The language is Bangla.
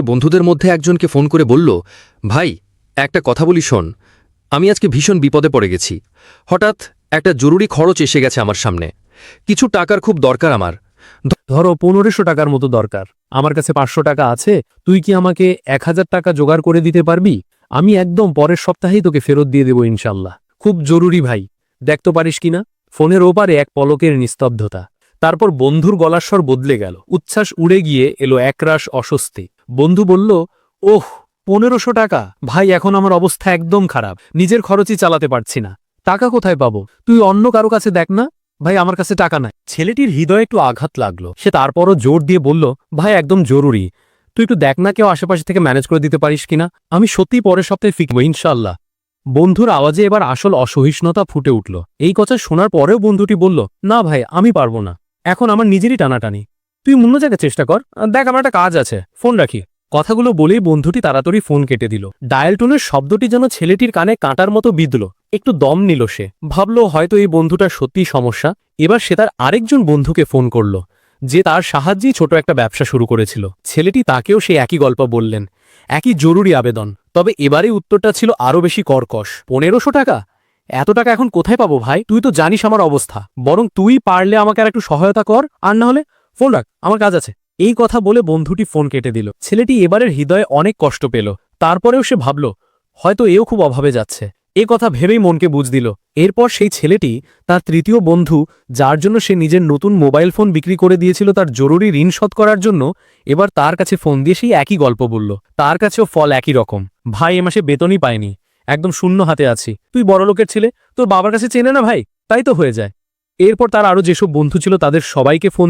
বন্ধুদের মধ্যে একজনকে ফোন করে বলল, ভাই, একটা কথা বলি শোন। আমি আজকে ভীষণ বিপদে পড়ে গেছি। হঠাৎ একটা জরুরি খরচ এসে গেছে আমার সামনে। কিছু টাকার খুব দরকার আমার। ধরো পনেরোশো টাকার মতো দরকার। আমার কাছে পাঁচশো টাকা আছে। তুই কি আমাকে এক হাজার টাকা জোগাড় করে দিতে পারবি? আমি একদম পরের সপ্তাহেই তোকে ফেরত দিয়ে দেবো ইনশাল্লাহ। খুব জরুরি ভাই। দেখতে পারিস কিনা? ফোনের ওপারে এক পলকের নিস্তব্ধতা। তারপর বন্ধুর গলার স্বর বদলে গেল। উচ্ছ্বাস উড়ে গিয়ে এলো একরাশ অস্বস্তি। বন্ধু বলল, ওহ, পনেরোশো টাকা। ভাই, এখন আমার অবস্থা একদম খারাপ। নিজের খরচই চালাতে পারছি না। টাকা কোথায় পাবো? তুই অন্য কারও কাছে দেখ না। ভাই, আমার কাছে টাকা নাই। ছেলেটির হৃদয়ে একটু আঘাত লাগল। সে তারপরও জোর দিয়ে বলল, ভাই, একদম জরুরি। তুই একটু দেখ না কেউ আশেপাশে থেকে ম্যানেজ করে দিতে পারিস কিনা? আমি সত্যি পরের সপ্তাহে ফিকবো ইনশাল্লাহ বন্ধুর আওয়াজে এবার আসল অসহিষ্ণুতা ফুটে উঠল। এই কথা শোনার পরেও বন্ধুটি বলল, না ভাই, আমি পারব না। এখন আমার নিজেরই টানাটানি। তুই অন্য জায়গায় চেষ্টা কর। দেখ, আমার একটা কাজ আছে। ফোন রাখি। কথাগুলো বলেই বন্ধুটি তাড়াতাড়ি ফোন কেটে দিল। ডায়াল টোনের শব্দটি যেন ছেলেটির কানে কাঁটার মতো বিঁধল। একটু দম নিল সে। ভাবল, হয়তো এই বন্ধুটার সত্যিই সমস্যা। এবার সে তার আরেকজন বন্ধুকে ফোন করল, যে তার সাহায্যেই ছোট একটা ব্যবসা শুরু করেছিল। ছেলেটি তাকেও সে একই গল্প বললেন। একই জরুরি আবেদন। তবে এবারে উত্তরটা ছিল আরও বেশি কর্কশ। পনেরোশো টাকা? এত টাকা এখন কোথায় পাবো ভাই? তুই তো জানিস আমার অবস্থা। বরং তুই পারলে আমাকে আর একটু সহায়তা কর। আর না হলে, ফোন রাখ, আমার কাজ আছে। এই কথা বলে বন্ধুটি ফোন কেটে দিল। ছেলেটি এবারের হৃদয়ে অনেক কষ্ট পেল। তারপরেও সে ভাবল, হয়তো এও খুব অভাবে যাচ্ছে। এ কথা ভেবেই মনকে বুঝ দিল। এরপর সেই ছেলেটি, তার তৃতীয় বন্ধু, যার জন্য সে নিজের নতুন মোবাইল ফোন বিক্রি করে দিয়েছিল তার জরুরি ঋণ শোধ করার জন্য, এবার তার কাছে ফোন দিয়ে সেই একই গল্প বলল। তার কাছেও ফল একই রকম। ভাই, এ মাসে বেতনই পায়নি একদম শূন্য হাতে আছি। তুই বড়লোকের ছেলে, তোর বাবার কাছে চেনে না ভাই? তাই তো হয়ে যায়। এরপর তার আরও যেসব বন্ধু ছিল তাদের সবাইকে ফোন